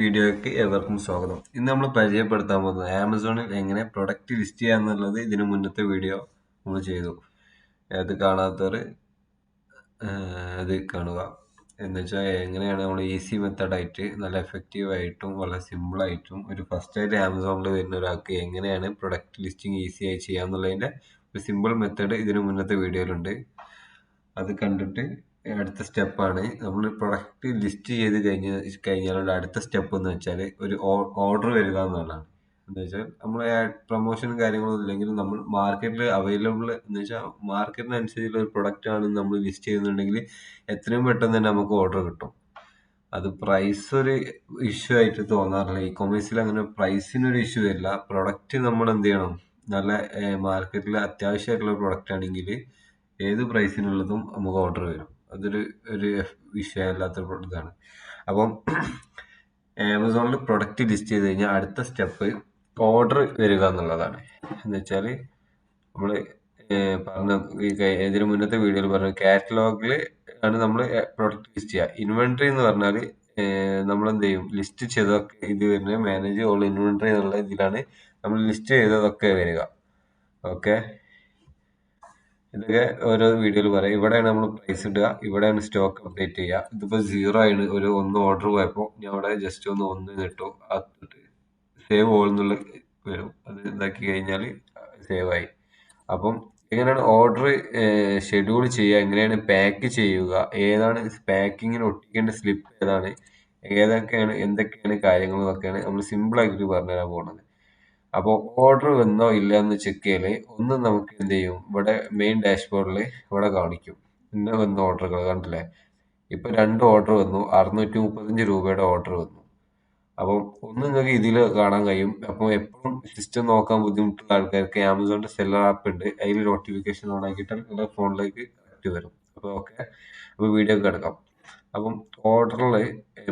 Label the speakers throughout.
Speaker 1: വീഡിയോയ്ക്ക് ഏവർക്കും സ്വാഗതം. ഇന്ന് നമ്മൾ പരിചയപ്പെടുത്താൻ പോകുന്നത് ആമസോണിൽ എങ്ങനെ പ്രൊഡക്റ്റ് ലിസ്റ്റ് ചെയ്യുക എന്നുള്ളത് ഇതിനു മുന്നത്തെ വീഡിയോ നമ്മൾ ചെയ്തു. അത് കാണാത്തവർ അത് കാണുക. എന്ന് വെച്ചാൽ എങ്ങനെയാണ് നമ്മൾ ഈസി മെത്തഡായിട്ട് നല്ല എഫക്റ്റീവ് ആയിട്ടും വളരെ സിമ്പിളായിട്ടും ഒരു ഫസ്റ്റ് ആയിട്ട് ആമസോണിൽ വരുന്ന ഒരാൾക്ക് എങ്ങനെയാണ് പ്രൊഡക്റ്റ് ലിസ്റ്റിംഗ് ഈസി ആയി ചെയ്യുക എന്നുള്ളതിന്റെ ഒരു സിമ്പിൾ മെത്തേഡ് ഇതിനു മുന്നത്തെ വീഡിയോയിലുണ്ട്. അത് കണ്ടിട്ട് അടുത്ത സ്റ്റെപ്പാണ് നമ്മൾ പ്രൊഡക്റ്റ് ലിസ്റ്റ് ചെയ്ത് കഴിഞ്ഞ കഴിഞ്ഞാലുള്ള അടുത്ത സ്റ്റെപ്പ് എന്ന് വെച്ചാൽ ഒരു ഓർഡർ വരിക എന്നുള്ളതാണ്. എന്ന് വെച്ചാൽ നമ്മൾ പ്രൊമോഷനും കാര്യങ്ങളൊന്നും ഇല്ലെങ്കിൽ നമ്മൾ മാർക്കറ്റിൽ അവൈലബിൾ എന്ന് വെച്ചാൽ മാർക്കറ്റിനനുസരിച്ചുള്ള ഒരു പ്രൊഡക്റ്റ് ആണ് നമ്മൾ ലിസ്റ്റ് ചെയ്യുന്നുണ്ടെങ്കിൽ എത്രയും പെട്ടെന്ന് തന്നെ നമുക്ക് ഓർഡർ കിട്ടും. അത് പ്രൈസ് ഒരു ഇഷ്യൂ ആയിട്ട് തോന്നാറില്ല. ഇ കൊമേഴ്സിൽ അങ്ങനെ പ്രൈസിനൊരു ഇഷ്യൂ വരില്ല പ്രൊഡക്റ്റ് നമ്മൾ എന്ത് ചെയ്യണം? നല്ല മാർക്കറ്റിൽ അത്യാവശ്യമായിട്ടുള്ള പ്രൊഡക്റ്റ് ആണെങ്കിൽ ഏത് പ്രൈസിനുള്ളതും നമുക്ക് ഓർഡർ വരും. അതൊരു ഒരു വിഷയമല്ലാത്ത ഇതാണ്. അപ്പം ആമസോണിൽ പ്രൊഡക്റ്റ് ലിസ്റ്റ് ചെയ്ത് കഴിഞ്ഞാൽ അടുത്ത സ്റ്റെപ്പ് ഓർഡർ വരിക എന്നുള്ളതാണ്. എന്ന് വെച്ചാൽ നമ്മൾ പറഞ്ഞ ഇതിന് മുന്നത്തെ വീഡിയോയിൽ പറഞ്ഞു കാറ്റലോഗിൽ ആണ് നമ്മൾ പ്രൊഡക്റ്റ് ലിസ്റ്റ് ചെയ്യുക. ഇൻവെൻട്രി എന്ന് പറഞ്ഞാൽ നമ്മൾ എന്ത് ചെയ്യും? ലിസ്റ്റ് ചെയ്തതൊക്കെ ഇത് വരുന്നത് മാനേജ് ഓൾ ഇൻവെൻട്രി എന്നുള്ള ഇതിലാണ് നമ്മൾ ലിസ്റ്റ് ചെയ്തതൊക്കെ വരിക. ഓക്കെ ഇതൊക്കെ ഓരോ വീഡിയോയിൽ പറയാം. ഇവിടെയാണ് നമ്മൾ പ്രൈസ് ഇടുക ഇവിടെയാണ് സ്റ്റോക്ക് അപ്ഡേറ്റ് ചെയ്യുക. ഇതിപ്പോൾ സീറോ ആണ് ഒരു ഒന്ന് ഓർഡർ പോയപ്പോൾ ഞാൻ അവിടെ ജസ്റ്റ് ഒന്ന് ഒന്ന് അതിട്ട് സേവ് ഓൾ എന്നുള്ള വരും. അത് ഇതാക്കി കഴിഞ്ഞാൽ സേവ് ആയി. അപ്പം എങ്ങനെയാണ് ഓർഡർ ഷെഡ്യൂൾ ചെയ്യുക എങ്ങനെയാണ് പാക്ക് ചെയ്യുക ഏതാണ് പാക്കിങ്ങിന് ഒട്ടിക്കേണ്ട സ്ലിപ്പ് ഏതാണ് ഏതൊക്കെയാണ് എന്തൊക്കെയാണ് കാര്യങ്ങൾ എന്നൊക്കെയാണ് നമ്മൾ സിമ്പിളായിട്ട് പറഞ്ഞു തരാൻ പോകുന്നത് അപ്പോൾ ഓർഡർ വന്നോ ഇല്ല എന്ന് ചെക്ക് ചെയ്യൽ. ഒന്ന് നമുക്ക് എന്ത് ചെയ്യും? ഇവിടെ മെയിൻ ഡാഷ്ബോർഡിൽ ഇവിടെ കാണിക്കും. ഇന്ന വന്ന ഓർഡറുകൾ കണ്ടില്ലേ? ഇപ്പം രണ്ട് ഓർഡർ വന്നു. അറുന്നൂറ്റി മുപ്പത്തഞ്ച് രൂപയുടെ ഓർഡർ വന്നു. അപ്പം ഒന്ന് നിങ്ങൾക്ക് ഇതിൽ കാണാൻ കഴിയും. അപ്പോൾ എപ്പോഴും സിസ്റ്റം നോക്കാൻ ബുദ്ധിമുട്ടുള്ള ആൾക്കാർക്ക് ആമസോണിന്റെ സെല്ലർ ആപ്പ് ഉണ്ട്. അതിൽ നോട്ടിഫിക്കേഷൻ ഓൺ ആക്കിയിട്ടാൽ നിങ്ങളുടെ ഫോണിലേക്ക് കറക്റ്റ് വരും. അപ്പോൾ ഓക്കെ അപ്പോൾ വീഡിയോ കിടക്കാം അപ്പം ഓർഡറിൽ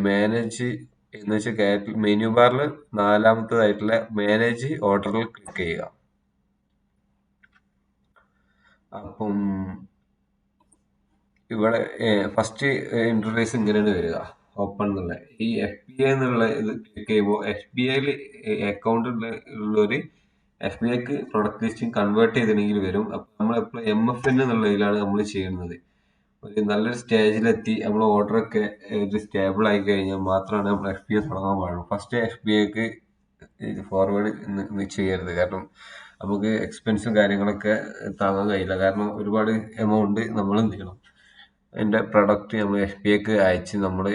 Speaker 1: മാനേജ് എന്ന് വെച്ചാൽ മെനു ബാറിൽ നാലാമത്തതായിട്ടുള്ള മാനേജ് ഓർഡറിൽ ക്ലിക്ക് ചെയ്യുക. അപ്പം ഇവിടെ ഫസ്റ്റ് ഇന്റർഫേസ് ഇങ്ങനെയാണ് വരിക. ഓപ്പൺ എന്നുള്ള ഈ എഫ് ബി ഐ എന്നുള്ള ഇത് ക്ലിക്ക് ചെയ്യുമ്പോൾ എഫ് ബി ഐയിൽ അക്കൗണ്ട് ഉള്ളൊരു എഫ് ബി ഐക്ക് പ്രൊഡക്റ്റ് ലിസ്റ്റിംഗ് കൺവേർട്ട് ചെയ്തിട്ടുണ്ടെങ്കിൽ വരും. അപ്പം നമ്മൾ എപ്പോഴും എം എഫ് എൻ എന്നുള്ളതിലാണ് നമ്മൾ ചെയ്യുന്നത്. ഒരു നല്ലൊരു സ്റ്റേജിലെത്തി. നമ്മൾ ഓർഡറൊക്കെ ഒരു സ്റ്റേബിൾ ആയി കഴിഞ്ഞാൽ മാത്രമാണ് നമ്മൾ എഫ് ബി ഐ തുടങ്ങാൻ പാടുള്ളൂ. ഫസ്റ്റ് എഫ് ബി ഐക്ക് ഫോർവേഡ് ചെയ്യരുത്. കാരണം നമുക്ക് എക്സ്പെൻസും കാര്യങ്ങളൊക്കെ താങ്ങാൻ കഴിയില്ല. കാരണം ഒരുപാട് എമൗണ്ട് നമ്മൾ എന്ത് ചെയ്യണം? എന്റെ പ്രൊഡക്റ്റ് നമ്മൾ എഫ് ബി ഐക്ക് അയച്ച് നമ്മൾ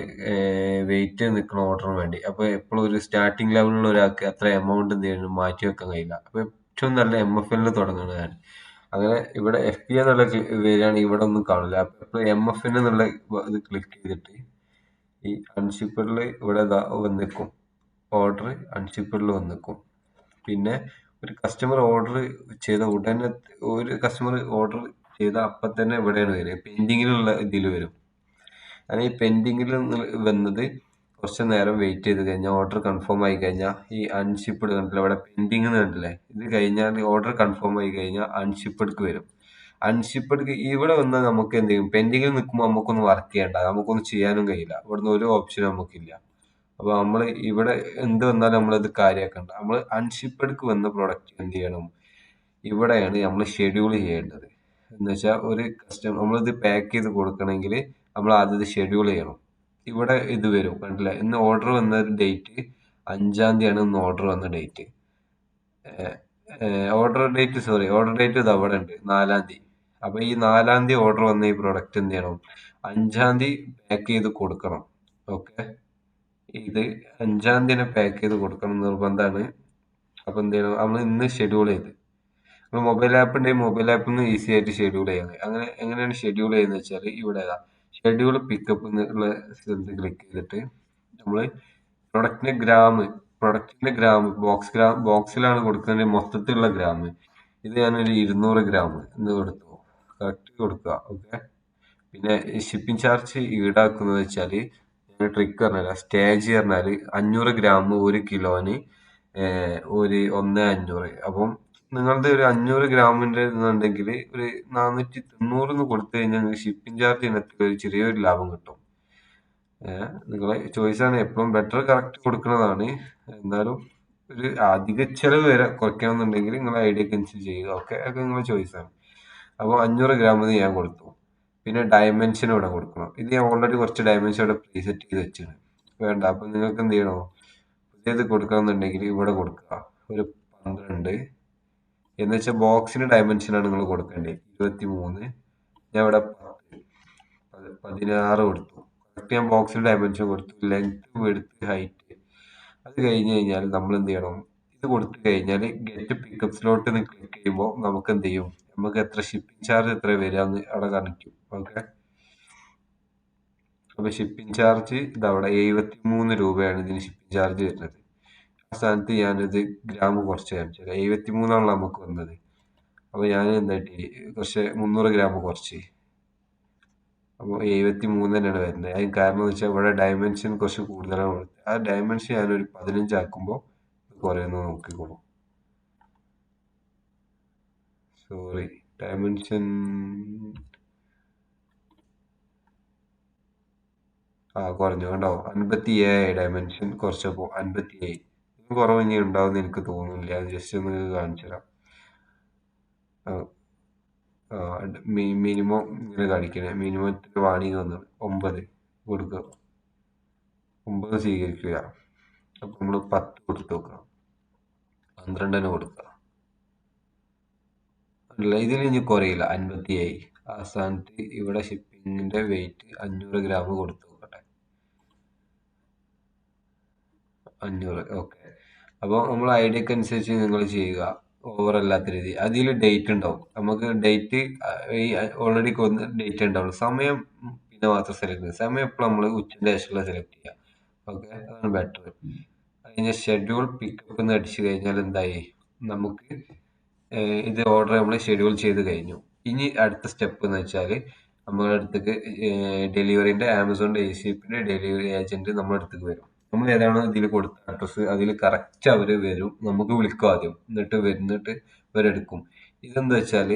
Speaker 1: വെയിറ്റ് നിൽക്കുന്ന ഓർഡറിന് വേണ്ടി. അപ്പോൾ എപ്പോഴും ഒരു സ്റ്റാർട്ടിംഗ് ലെവലിലുള്ള ഒരാൾക്ക് അത്ര എമൗണ്ട് എന്ത് ചെയ്യണം? മാറ്റി വെക്കാൻ കഴിയില്ല. അപ്പോൾ ഏറ്റവും നല്ല എം എഫ് എല്ലിൽ തുടങ്ങുന്നത് ഞാൻ അങ്ങനെ ഇവിടെ എഫ് പി എന്നുള്ള വരികയാണെങ്കിൽ ഇവിടെ ഒന്നും കാണില്ല. അപ്പോൾ എം എഫ് എന്നുള്ള ഇത് ക്ലിക്ക് ചെയ്തിട്ട് ഈ അൺഷിപ്പറിൽ ഇവിടെ വന്നിക്കും. ഓർഡർ അൺഷിപ്പറിൽ വന്നിക്കും. പിന്നെ ഒരു കസ്റ്റമർ ഓർഡർ ചെയ്ത ഉടനെ ഒരു കസ്റ്റമർ ഓർഡർ ചെയ്ത അപ്പം തന്നെ ഇവിടെയാണ് വരിക. പെൻഡിങ്ങിലുള്ള ഇതിൽ വരും. അങ്ങനെ ഈ പെൻഡിങ്ങിൽ വന്നത് കുറച്ച് നേരം വെയിറ്റ് ചെയ്ത് കഴിഞ്ഞാൽ ഓർഡർ കൺഫേം ആയി കഴിഞ്ഞാൽ ഈ അൺഷിപ്പ്ഡ് കണ്ടില്ല ഇവിടെ പെൻഡിങ് കണ്ടില്ലേ? ഇത് കഴിഞ്ഞാൽ ഓർഡർ കൺഫേം ആയി കഴിഞ്ഞാൽ അൺഷിപ്പ്ഡ്ക്ക് വരും. അൺഷിപ്പ്ഡ് ഇവിടെ വന്നാൽ നമുക്ക് എന്ത് ചെയ്യും? പെൻഡിങ്ങിൽ നിൽക്കുമ്പോൾ നമുക്കൊന്നും വർക്ക് ചെയ്യണ്ട. നമുക്കൊന്നും ചെയ്യാനും കഴിയില്ല. ഇവിടുന്ന് ഒരു ഓപ്ഷനും നമുക്കില്ല. അപ്പോൾ നമ്മൾ ഇവിടെ എന്ത് വന്നാലും നമ്മളത് കാര്യമാക്കണ്ട നമ്മൾ അൺഷിപ്പ്ഡ്ക്ക് വന്ന പ്രൊഡക്റ്റ് എന്ത് ചെയ്യണം? ഇവിടെയാണ് നമ്മൾ ഷെഡ്യൂൾ ചെയ്യേണ്ടത്. എന്ന് വെച്ചാൽ ഒരു കസ്റ്റമർ നമ്മളിത് പാക്ക് ചെയ്ത് കൊടുക്കണമെങ്കിൽ നമ്മൾ ആദ്യം ഷെഡ്യൂൾ ചെയ്യണം. ഇവിടെ ഇത് വരും. കണ്ടില്ല? ഇന്ന് ഓർഡർ വന്ന ഡേറ്റ് അഞ്ചാം തീയതിയാണ് ഇന്ന് ഓർഡർ വന്ന date order date sorry order date ഇത് അവിടെ ഉണ്ട് നാലാം തീയതി. അപ്പൊ ഈ നാലാം തീയതി ഓർഡർ വന്ന ഈ പ്രൊഡക്റ്റ് എന്ത് ചെയ്യണം? അഞ്ചാം തീയതി പാക്ക് ചെയ്ത് കൊടുക്കണം. ഓക്കെ ഇത് അഞ്ചാം തീയതി പാക്ക് ചെയ്ത് കൊടുക്കണം നിർബന്ധമാണ്. അപ്പൊ എന്ത് ചെയ്യണം? നമ്മൾ ഇന്ന് ഷെഡ്യൂൾ ചെയ്ത്. മൊബൈൽ ആപ്പ് ഉണ്ടെങ്കിൽ മൊബൈൽ ആപ്പിൽ നിന്ന് ഈസി ആയിട്ട് ഷെഡ്യൂൾ ചെയ്യാൻ അങ്ങനെ എങ്ങനെയാണ് ഷെഡ്യൂൾ ചെയ്യുന്നത് വെച്ചാൽ ഇവിടെ ഷെഡ്യൂൾ പിക്കപ്പ് എന്നുള്ള സ്ഥലത്ത് ക്ലിക്ക് ചെയ്തിട്ട് നമ്മൾ പ്രൊഡക്റ്റിന്റെ ഗ്രാം പ്രൊഡക്റ്റിന്റെ ഗ്രാം ബോക്സ് ഗ്രാം ബോക്സിലാണ് കൊടുക്കേണ്ടത് മൊത്തത്തിലുള്ള ഗ്രാം ഇത് ഞാനൊരു ഇരുന്നൂറ് ഗ്രാം എന്ന് കൊടുത്തു. കറക്റ്റ് കൊടുക്കുക. ഓക്കെ പിന്നെ ഷിപ്പിംഗ് ചാർജ് ഈടാക്കുന്നത് വെച്ചാൽ ട്രിക്ക് പറഞ്ഞാൽ സ്റ്റേജ് പറഞ്ഞാൽ അഞ്ഞൂറ് ഗ്രാം ഒരു കിലോന് ഒരു ഒന്ന് അഞ്ഞൂറ്. അപ്പം നിങ്ങളുടെ ഒരു അഞ്ഞൂറ് ഗ്രാമിന്റെ എന്നുണ്ടെങ്കിൽ ഒരു നാനൂറ്റി തൊണ്ണൂറിന് കൊടുത്തു കഴിഞ്ഞാൽ ഷിപ്പിംഗ് ചാർജ് ഇനത്തിൽ ഒരു ചെറിയൊരു ലാഭം കിട്ടും. നിങ്ങളെ ചോയ്സാണ് എപ്പോഴും ബെറ്റർ കറക്റ്റ് കൊടുക്കുന്നതാണ്. എന്നാലും ഒരു അധിക ചെലവ് വരെ കുറയ്ക്കണമെന്നുണ്ടെങ്കിൽ നിങ്ങളെ ഐഡിയക്ക് അനുസരിച്ച് ചെയ്യുക. ഓക്കെ അതൊക്കെ നിങ്ങളെ ചോയ്സാണ് അപ്പോൾ അഞ്ഞൂറ് ഗ്രാം ഞാൻ കൊടുത്തു. പിന്നെ ഡയമെൻഷൻ ഇവിടെ കൊടുക്കണം. ഇത് ഞാൻ ഓൾറെഡി കുറച്ച് ഡയമെൻഷൻ ഇവിടെ പ്രീസെറ്റ് ചെയ്ത് വെച്ചാണ് വേണ്ട. അപ്പം നിങ്ങൾക്ക് എന്ത് ചെയ്യണോ? പുതിയത് കൊടുക്കണമെന്നുണ്ടെങ്കിൽ ഇവിടെ കൊടുക്കുക. ഒരു പന്ത്രണ്ട്. എന്ന് വെച്ചാൽ ബോക്സിന് ഡയമെൻഷനാണ് നിങ്ങൾ കൊടുക്കേണ്ടത് ഇരുപത്തി മൂന്ന് ഞാൻ ഇവിടെ പതിനാറ് കൊടുത്തു. കറക്റ്റ് ഞാൻ ബോക്സിന് ഡയമെൻഷൻ കൊടുത്തു. ലെങ്ത് വെടുത്ത് ഹൈറ്റ് അത് കഴിഞ്ഞ് കഴിഞ്ഞാൽ നമ്മൾ എന്ത് ചെയ്യണം? ഇത് കൊടുത്തു കഴിഞ്ഞാൽ ഗെറ്റ് പിക്കപ്പ് സ്ലോട്ട് ക്ലിക്ക് ചെയ്യുമ്പോൾ നമുക്ക് എന്ത് ചെയ്യും? നമുക്ക് എത്ര ഷിപ്പിംഗ് ചാർജ് എത്ര വരികയെന്ന് അവിടെ കാണിക്കും. ഓക്കെ അപ്പോൾ ഷിപ്പിംഗ് ചാർജ് ഇതവിടെ എഴുപത്തി മൂന്ന് രൂപയാണ് ഇതിന് ഷിപ്പിംഗ് ചാർജ് വരുന്നത്. സ്ഥാനത്ത് ഞാനത് ഗ്രാം കുറച്ച് കാണിച്ചു എഴുപത്തി മൂന്നാണല്ലോ നമുക്ക് വന്നത്. അപ്പോൾ ഞാൻ എന്തായിട്ട് കുറച്ച് മുന്നൂറ് ഗ്രാം കുറച്ച്. അപ്പോൾ എഴുപത്തി മൂന്ന് തന്നെയാണ് വരുന്നത്. അതിന് കാരണം എന്ന് വെച്ചാൽ ഇവിടെ ഡയമെൻഷൻ കുറച്ച് കൂടുതലാണ് കൊടുത്തത്. ആ ഡയമെൻഷൻ ഞാനൊരു പതിനഞ്ചാക്കുമ്പോൾ കുറയുന്നത് നോക്കിക്കോളൂ. സോറി ഡയമെൻഷൻ ആ കുറഞ്ഞു. കണ്ടോ? അൻപത്തി ഏഴ് ഡയമെൻഷൻ കുറച്ചപ്പോൾ അൻപത്തി ഏഴ് കുറവ് ഇനി ഉണ്ടാവുമെന്ന് എനിക്ക് തോന്നുന്നില്ല. ജസ്റ്റ് ഒന്ന് കാണിച്ചു തരാം. മിനിമം ഇങ്ങനെ കാണിക്കണേ. മിനിമം വാണിംഗ് വന്നു ഒമ്പത് കൊടുക്കുക. ഒമ്പത് സ്വീകരിക്കുക. അപ്പം നമ്മൾ പത്ത് കൊടുത്ത് നോക്കുക. പന്ത്രണ്ടിന് കൊടുക്കുക. അല്ല ഇതിൽ ഇനി കുറയില്ല. അൻപത്തി ഏഴ് ആ ഇവിടെ ഷിപ്പിങ്ങിന്റെ വെയിറ്റ് അഞ്ഞൂറ് ഗ്രാം കൊടുത്തു നോക്കട്ടെ. അഞ്ഞൂറ് ഓക്കെ അപ്പോൾ നമ്മൾ ഐഡിയക്ക് അനുസരിച്ച് നിങ്ങൾ ചെയ്യുക. ഓവർ അല്ലാത്ത രീതി. അതിൽ ഡേറ്റ് ഉണ്ടാവും. നമുക്ക് ഡേറ്റ് ഈ ഓൾറെഡി കൊന്ന ഡേറ്റ് ഉണ്ടാവും സമയം പിന്നെ മാത്രം സെലക്ട് ചെയ്യുക. സമയം എപ്പോഴും നമ്മൾ ഉച്ചന്റെ ശേഷമുള്ള സെലക്ട് ചെയ്യുക. ഓക്കെ അതാണ് ബെറ്റർ അതിന്റെ ഷെഡ്യൂൾ പിക്കപ്പ് എന്ന് അടിച്ചു കഴിഞ്ഞാൽ എന്തായി? നമുക്ക് ഇത് ഓർഡർ നമ്മൾ ഷെഡ്യൂൾ ചെയ്ത് കഴിഞ്ഞു. ഇനി അടുത്ത സ്റ്റെപ്പ് എന്ന് വെച്ചാൽ നമ്മുടെ അടുത്തേക്ക് ഡെലിവറിന്റെ ആമസോണിന്റെ എ സി പിന്റെ ഡെലിവറി ഏജന്റ് നമ്മുടെ അടുത്തേക്ക് വരും. നമ്മൾ ഏതാണോ ഇതിൽ കൊടുത്ത അഡ്രസ്സ് അതിൽ കറക്റ്റ് അവർ വരും. നമുക്ക് വിളിക്കും ആദ്യം. എന്നിട്ട് വരുന്നിട്ട് ഇവരെടുക്കും. ഇതെന്താ വെച്ചാൽ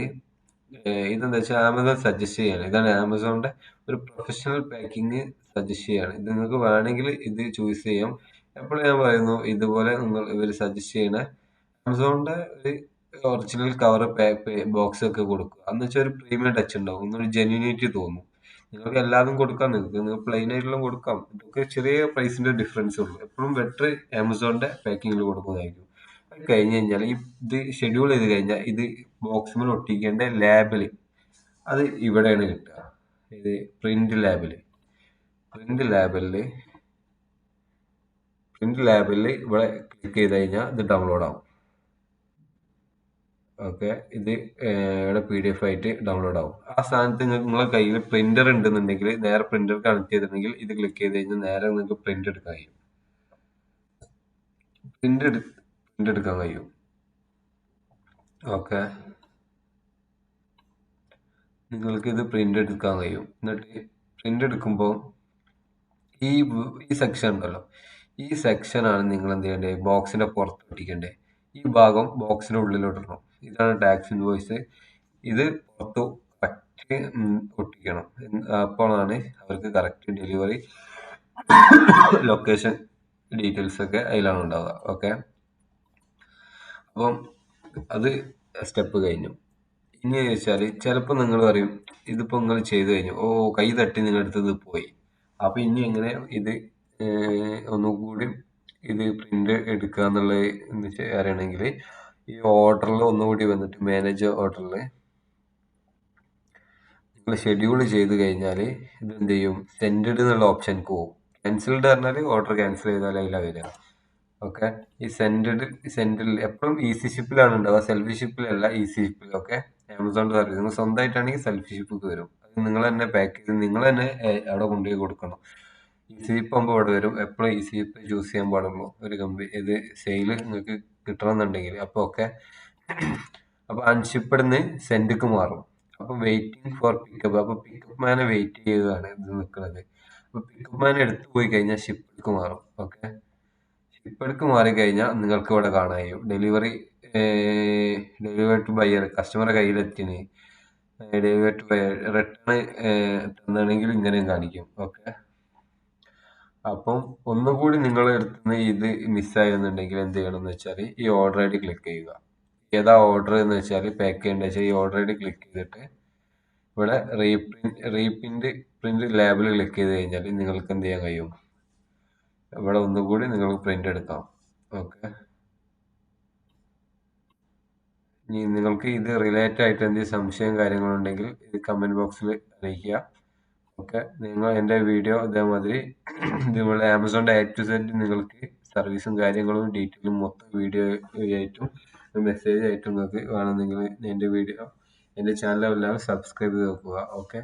Speaker 1: ഇതെന്താ വെച്ചാൽ ആമസോൺ സജസ്റ്റ് ചെയ്യാണ്. ഇതാണ് ആമസോണിന്റെ ഒരു പ്രൊഫഷണൽ പാക്കിങ് സജസ്റ്റ് ചെയ്യാണ്. ഇത് നിങ്ങൾക്ക് വേണമെങ്കിൽ ഇത് ചൂസ് ചെയ്യാം. എപ്പോഴും ഞാൻ പറയുന്നു ഇതുപോലെ നിങ്ങൾ ഇവർ സജസ്റ്റ് ചെയ്യണ ആമസോണിന്റെ ഒരു ഒറിജിനൽ കവർ ബോക്സ് ഒക്കെ കൊടുക്കുക. എന്ന് വെച്ചാൽ ഒരു പ്രീമിയം ടച്ച് ഉണ്ടാവും. ഒന്നൊരു ജെന്യൂനിറ്റി തോന്നും. നിങ്ങൾക്ക് എല്ലാതും കൊടുക്കാം. നിങ്ങൾക്ക് നിങ്ങൾക്ക് പ്ലെയിൻ ആയിട്ടുള്ള കൊടുക്കാം. ഇതൊക്കെ ചെറിയ പ്രൈസിന്റെ ഡിഫറൻസ് ഉള്ളൂ. എപ്പോഴും ബെറ്റർ ആമസോണിന്റെ പാക്കിങ്ങിൽ കൊടുക്കുന്നതായിരിക്കും. അത് കഴിഞ്ഞ് കഴിഞ്ഞാൽ ഈ ഇത് ഷെഡ്യൂൾ ചെയ്ത് കഴിഞ്ഞാൽ ഇത് ബോക്സിൽ ഒട്ടിക്കേണ്ട ലാബിൽ അത് ഇവിടെയാണ് കിട്ടുക. ഇത് പ്രിന്റ് ലാബിൽ പ്രിന്റ് ലാബിൽ പ്രിന്റ് ലാബിൽ ഇവിടെ ക്ലിക്ക് ചെയ്ത് കഴിഞ്ഞാൽ ഇത് ഡൗൺലോഡ് ആവും. ഓക്കെ ഇത് ഇവിടെ പി ഡി എഫ് ആയിട്ട് ഡൗൺലോഡ് ആവും. ആ സ്ഥാനത്ത് നിങ്ങളെ കയ്യിൽ പ്രിന്റർ ഉണ്ടെന്നുണ്ടെങ്കിൽ നേരെ പ്രിന്റർ കണക്ട് ചെയ്തിട്ടുണ്ടെങ്കിൽ ഇത് ക്ലിക്ക് ചെയ്ത് കഴിഞ്ഞാൽ നേരെ നിങ്ങൾക്ക് പ്രിന്റ് എടുക്കാൻ കഴിയും. പ്രിന്റ് പ്രിന്റ് എടുക്കാൻ കഴിയും. ഓക്കെ. നിങ്ങൾക്ക് ഇത് പ്രിന്റ് എടുക്കാൻ കഴിയും. എന്നിട്ട് പ്രിന്റ് എടുക്കുമ്പോൾ ഈ ഈ സെക്ഷൻ ഉണ്ടല്ലോ. ഈ സെക്ഷനാണ് നിങ്ങൾ എന്ത് ചെയ്യേണ്ടത് ബോക്സിന്റെ പുറത്ത് ഒട്ടിക്കേണ്ടത് ഈ ഭാഗം ബോക്സിന്റെ ഉള്ളിലോട്ടിടണം ഇതാണ് ടാക്സ് ഇൻവോയ്സ് ഇത് പുറത്ത് കറക്റ്റ് ഒട്ടിക്കണം. അപ്പോഴാണ് അവർക്ക് കറക്റ്റ് ഡെലിവറി ലൊക്കേഷൻ ഡീറ്റെയിൽസ് ഒക്കെ അതിലാണ് ഉണ്ടാവുക. ഓക്കെ അപ്പം അത് സ്റ്റെപ്പ് കഴിഞ്ഞു. ഇനി ചോദിച്ചാൽ ചിലപ്പോൾ നിങ്ങൾ പറയും ഇതിപ്പോൾ നിങ്ങൾ ചെയ്തു കഴിഞ്ഞു. ഓ കൈ തട്ടി നിങ്ങളെടുത്തത് പോയി. അപ്പോൾ ഇനി എങ്ങനെ ഇത് ഒന്നുകൂടി ഇത് പ്രിന്റ് എടുക്കുക എന്നുള്ളത് അറിയണമെങ്കിൽ ഈ ഓർഡറിൽ ഒന്നുകൂടി വന്നിട്ട് മാനേജർ ഓർഡറിൽ നിങ്ങൾ ഷെഡ്യൂൾ ചെയ്ത് കഴിഞ്ഞാൽ ഇത് എന്ത് ചെയ്യും സെൻഡ് എന്നുള്ള ഓപ്ഷൻ പോകും ക്യാൻസൽഡ് പറഞ്ഞാൽ ഓർഡർ ക്യാൻസൽ ചെയ്താൽ അതിലാണ് വരിക. ഓക്കെ? ഈ സെൻഡ് സെൻഡിൽ എപ്പോഴും ഈസി ഷിപ്പിലാണ് ഉണ്ടാവുക. സെൽഫി ഷിപ്പിലല്ല ഈസി ഷിപ്പിൽ ഓക്കെ? Amazon service. നിങ്ങൾ സ്വന്തമായിട്ടാണെങ്കിൽ സെൽഫി ഷിപ്പിക്ക് വരും. അത് നിങ്ങൾ തന്നെ പാക്ക് ചെയ്ത് നിങ്ങൾ തന്നെ അവിടെ കൊണ്ടുപോയി കൊടുക്കണം. ഈസി ഷിപ്പ് ആകുമ്പോൾ അവിടെ വരും. എപ്പോഴും ഈസി ഷിപ്പ് ചൂസ് ചെയ്യാൻ പാടുള്ളൂ. ഒരു കമ്പനി ഇത് സെയിൽ നിങ്ങൾക്ക് കിട്ടണമെന്നുണ്ടെങ്കിൽ അപ്പോൾ ഓക്കെ അപ്പോൾ അൺഷിപ്പിടുന്ന് സെൻഡ്ക്ക് മാറും. അപ്പോൾ വെയിറ്റിംഗ് ഫോർ പിക്കപ്പ് അപ്പോൾ പിക്കപ്പ് മാനെ വെയിറ്റ് ചെയ്യുകയാണ് ഇത് നിൽക്കുന്നത്. അപ്പോൾ പിക്കപ്പ് മാൻ എടുത്തു പോയി കഴിഞ്ഞാൽ ഷിപ്പിലേക്ക് മാറും. ഓക്കെ? ഷിപ്പിലേക്ക് മാറിക്കഴിഞ്ഞാൽ നിങ്ങൾക്ക് ഇവിടെ കാണാൻ കഴിയും. ഡെലിവറി ഡെലിവറി ടു ബയർ കസ്റ്റമറെ കയ്യിലെത്തിന് ഡെലിവറി ടു ബയർ റിട്ടേൺ തന്നാണെങ്കിൽ ഇങ്ങനെയും കാണിക്കും. ഓക്കെ? അപ്പം ഒന്നുകൂടി നിങ്ങൾ നിന്ന് ഇത് മിസ്സായിരുന്നുണ്ടെങ്കിൽ എന്ത് ചെയ്യണം എന്ന് വെച്ചാൽ ഈ ഓർഡർ ഐ ഡി ക്ലിക്ക് ചെയ്യുക. ഏതാ ഓർഡർ എന്ന് വെച്ചാൽ പാക്ക് ചെയ്യേണ്ടത് വെച്ചാൽ ഈ ഓർഡർ ഐ ഡി ക്ലിക്ക് ചെയ്തിട്ട് ഇവിടെ reprint reprint print label click ചെയ്ത് കഴിഞ്ഞാൽ നിങ്ങൾക്ക് എന്ത് ചെയ്യാൻ കഴിയും? ഇവിടെ ഒന്നുകൂടി നിങ്ങൾക്ക് പ്രിന്റ് എടുക്കാം. ഓക്കെ ഇനി നിങ്ങൾക്ക് ഇത് റിലേറ്റഡ് ആയിട്ട് എന്തെങ്കിലും സംശയം കാര്യങ്ങളുണ്ടെങ്കിൽ ഇത് കമന്റ് ബോക്സിൽ അറിയിക്കുക. ഓക്കെ. നിങ്ങൾ എന്റെ വീഡിയോ ഇതേമാതിരി ഇതുപോലെ ആമസോണിന്റെ എ ടു സെന്റ് നിങ്ങൾക്ക് സർവീസും കാര്യങ്ങളും ഡീറ്റെയിലും മൊത്തം വീഡിയോ ആയിട്ടും മെസ്സേജ് ആയിട്ടും നിങ്ങൾക്ക് വേണമെങ്കിൽ എന്റെ വീഡിയോ എന്റെ ചാനൽ സബ്സ്ക്രൈബ് ചെയ്ത് വെക്കുക. ഓക്കെ.